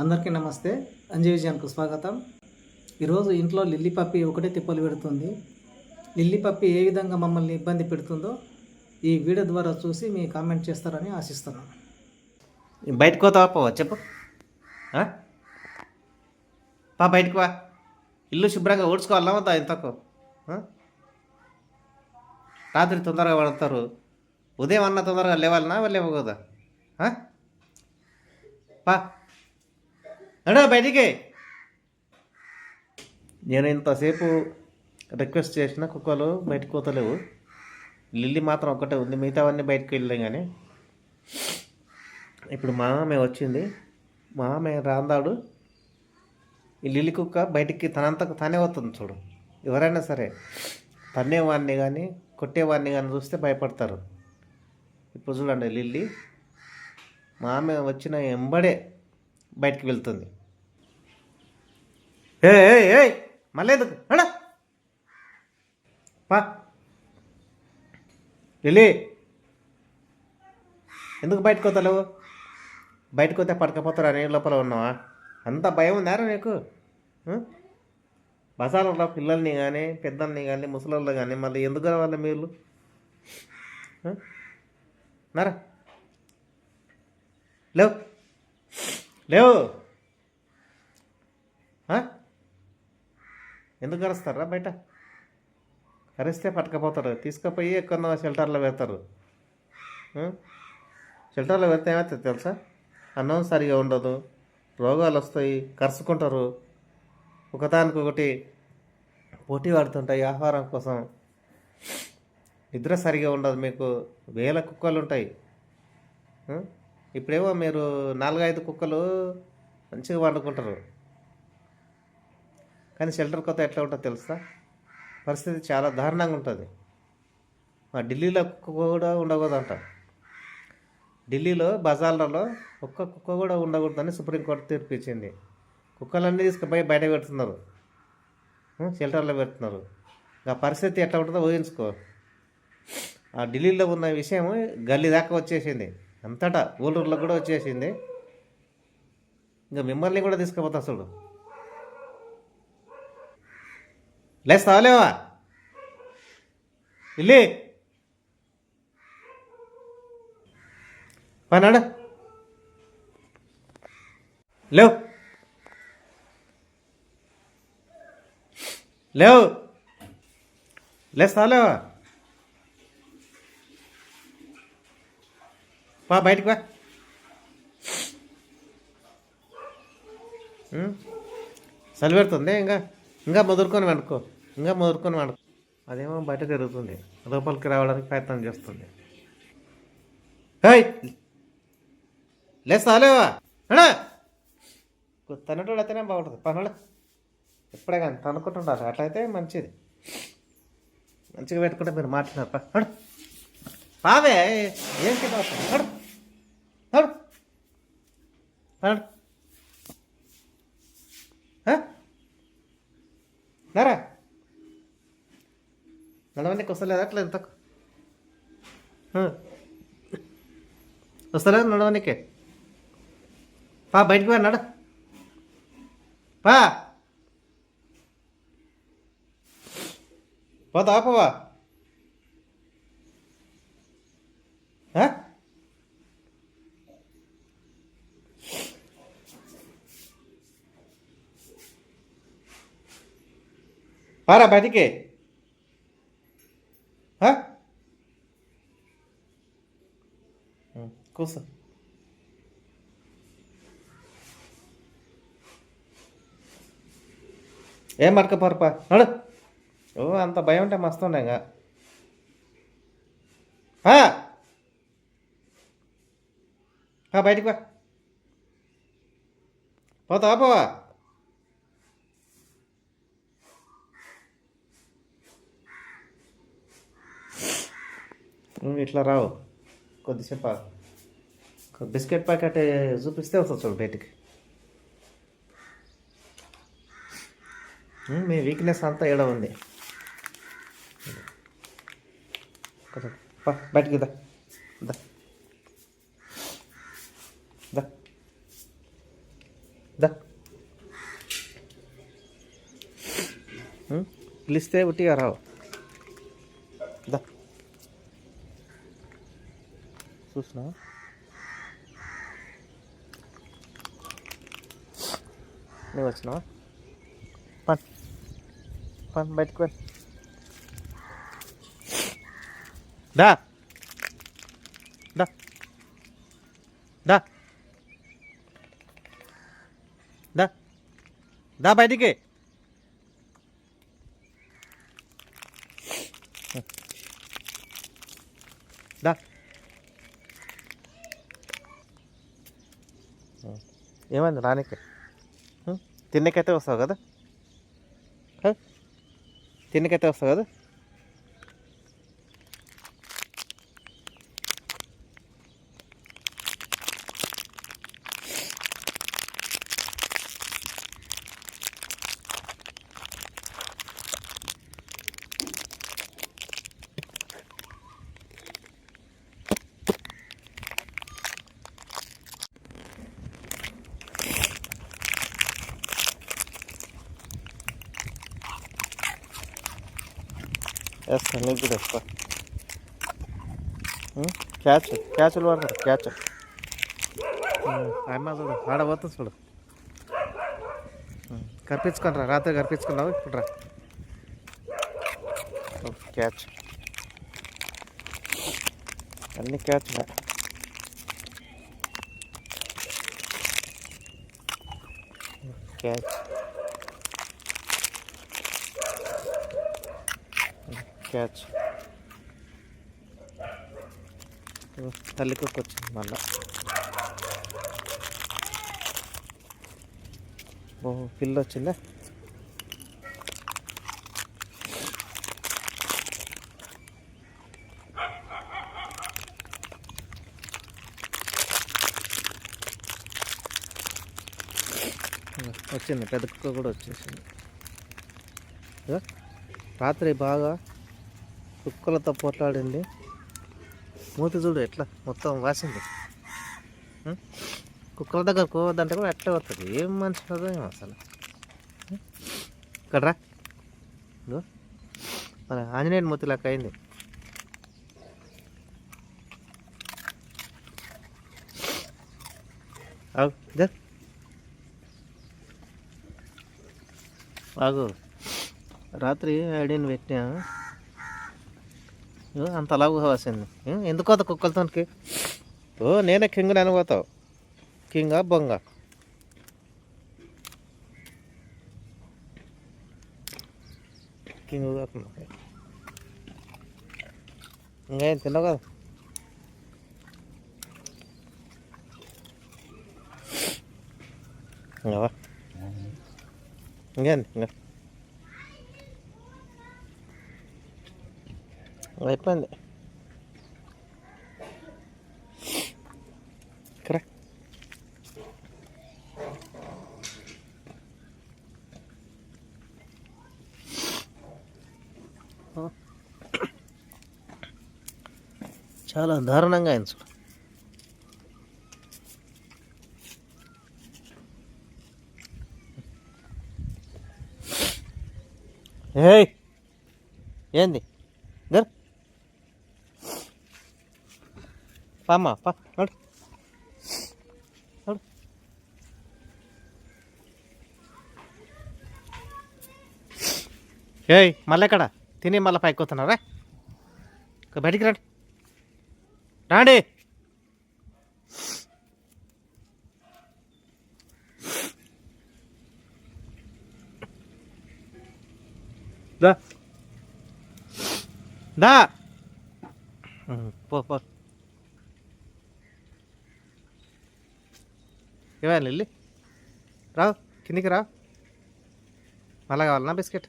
అందరికీ నమస్తే. అంజీ విజయానికి స్వాగతం. ఈరోజు ఇంట్లో లిల్లీ పప్పి ఒకటే తిప్పలు పెడుతుంది. లిల్లీ పప్పి ఏ విధంగా మమ్మల్ని ఇబ్బంది పెడుతుందో ఈ వీడియో ద్వారా చూసి మీ కామెంట్ చేస్తారని ఆశిస్తున్నాను. బయటకు పోతావా? చెప్పు. పా బయటకు వా. ఇల్లు శుభ్రంగా ఊడ్చుకోవాలా ఇంతకు? రాత్రి తొందరగా పడతారు. ఉదయం అన్న తొందరగా లేవాలనా? లేవకూడదా? పా. అడా బయటికి. నేను ఇంతసేపు రిక్వెస్ట్ చేసిన కుక్కలు బయటకు పోతలేవు. లిల్లీ మాత్రం ఒక్కటే ఉంది మిగతావన్నీ బయటకు వెళ్ళాం కానీ. ఇప్పుడు మా ఆమె వచ్చింది. మా ఆమె రాందాడు. ఈ లిల్లీ కుక్క బయటికి తనంతకు తానే వస్తుంది చూడు. ఎవరైనా సరే తన్నేవాడిని కానీ కొట్టేవాడిని కానీ చూస్తే భయపడతారు. ఇప్పుడు చూడండి లిల్లీ మా ఆమె వచ్చిన ఎంబడే బయటికి వెళ్తుంది. ఏ ఏ మళ్ళీ ఎందుకు? అడా! పా. లిల్లీ ఎందుకు బయటకు పోతావు బయటకు వస్తే పడకపోతారా? నేను లోపల ఉన్నావా? అంత భయం ఉందారా నీకు? బసాలలో పిల్లల్ని కానీ పెద్దల్ని కానీ ముసలోళ్ళు కానీ మళ్ళీ ఎందుకు రావాలి మీరు? నారా నరా. లేవు. లేవు. ఎందుకు అరుస్తారా బయట? అరిస్తే పట్టకపోతారు. తీసుకుపోయి ఎక్కడ షెల్టర్లో పెడతారు. షెల్టర్లో పెడితే ఏమవుతుంది తెలుసా? అన్నం సరిగా ఉండదు. రోగాలు వస్తాయి. కరుచుకుంటారు. ఒకదానికొకటి పోటీ పడుతుంటాయి ఆహారం కోసం. నిద్ర సరిగా ఉండదు మీకు. వేల కుక్కలు ఉంటాయి. ఇప్పుడేమో మీరు నాలుగైదు కుక్కలు మంచిగా వండుకుంటారు. కానీ షెల్టర్ కొత్త ఎట్లా ఉంటుందో తెలుసా? పరిస్థితి చాలా దారుణంగా ఉంటుంది. మా ఢిల్లీలో కుక్క కూడా ఉండకూడదంట. ఢిల్లీలో బజార్లలో ఒక్క కుక్క కూడా ఉండకూడదని సుప్రీంకోర్టు తీర్పు ఇచ్చింది. కుక్కలన్నీ తీసుకుపోయి బయట పెడుతున్నారు. షెల్టర్లో పెడుతున్నారు. ఆ పరిస్థితి ఎట్లా ఉంటుందో ఊహించుకో. ఆ ఢిల్లీలో ఉన్న విషయం గల్లీ దాకా వచ్చేసింది. అంతటా ఊళ్ళూరులో కూడా వచ్చేసింది. ఇంకా మిమ్మల్ని కూడా తీసుకుపోతా చూడు. లేస్తావా లేవా? ఇల్లి. పనాడు లేవు. లేవు. లేస్తావా లేవా పా బయటికి వా. ఉం? చలి పెడుతుంది ఇంకా ఇంకా ముదురుకొని వండుకో ఇంకా ముదురుకొని వండుకో. అదేమో బయట తిరుగుతుంది లోపలికి రావడానికి ప్రయత్నం చేస్తుంది. హేయ్ లేస్తా లేవా? తనటోడు అయితేనే బాగుంటుంది పనులు. ఎప్పుడే కానీ తనుకుంటుంటారు అట్లయితే మంచిది. మంచిగా పెట్టుకుంటే మీరు మాట్లాడారు పా పావే ఏం చెప్పాలి నరా? నడవనికి వస్తలేదా అట్లా ఎంత వస్తలేదు నడవనికి పా బయటికి పోయి నడ. పా. పోతా పోవా ఆ? పారా బయటికి ఆ? కూర్చో ఏం పడకపోరపా నడు. ఓ అంత భయం ఉంటే మస్తు ఉండే ఇంకా. ఆ? బయటికి పా. పోతావా పోవా? నువ్వు ఇట్లా రావు. కొద్దిసేపు బిస్కెట్ ప్యాకెట్ చూపిస్తే వస్తుంది చూడు బయటికి. మీ వీక్నెస్ అంతా ఏడ ఉంది. బయటికి దా. దా. దా. దా. పిలిస్తే ఉట్టిగా రావు. దా. చూసినా? నువ్వు వచ్చినావా? పన్ పన్ బయటకు పని దా. దా. దా. దా. దా బయటికి. ఏమైంది రానికి తిన్నకైతే వస్తావు కదా? తిన్నకైతే వస్తావు కదా? వేస్తా నీకు కూడా వేస్తా? క్యాచ్ క్యాచ్లు పడతారు క్యాచ్ అమ్మ చూడు ఆడ పోతుంది చూడు. కనిపించుకొని రా రాత్రి కనిపించుకున్నావు ఇప్పుడు రా ఓ, క్యాచ్ అన్ని క్యాచ్ క్యాచ్ క్యాచ్. తల్లికొక్క వచ్చింది మళ్ళా. ఓ పిల్ల వచ్చిందా? వచ్చింది పెద్ద కుక్క కూడా వచ్చేసింది. రాత్రి బాగా కుక్కలతో పోట్లాడింది. మూతి చూడు ఎట్లా మొత్తం వాసింది. కుక్కల దగ్గర పోవద్దంటే కూడా ఎట్లా వస్తుంది ఏం మనిషి ఏం అసలు? ఇక్కడ రా. మన ఆంజనేయుని మూతి లెక్క అయింది. ఆగు జర్ ఆగు. రాత్రి ఐడియన్ పెట్టినా? ఇగో అంత అలాగు వాసింది ఏ, ఎందుకు పోతావు కుక్కలతోనికి ఓ నేనే కింగ్ అనిపోతావు కింగా బొంగ కింగ్ కాకుండా ఇంకా ఏం తిన్నావు కదా ఇంకా వా. ఇంకేంది ఇంకా అయిపోయింది. కరెక్ట్ చాలా దారుణంగా అయింది చూడు. ఏయ్! ఏంది? పామ్మా పా నడు నడు ఏయ్ మళ్ళీ ఎక్కడ తిని మళ్ళీ పైకి వస్తున్నారా బయటికి రండి. రాండి. దా. దా. పో పో. ఇవ్వాలి వెళ్ళి రావు కిందికి రావు. మళ్ళా కావాలన్నా బిస్కెట్?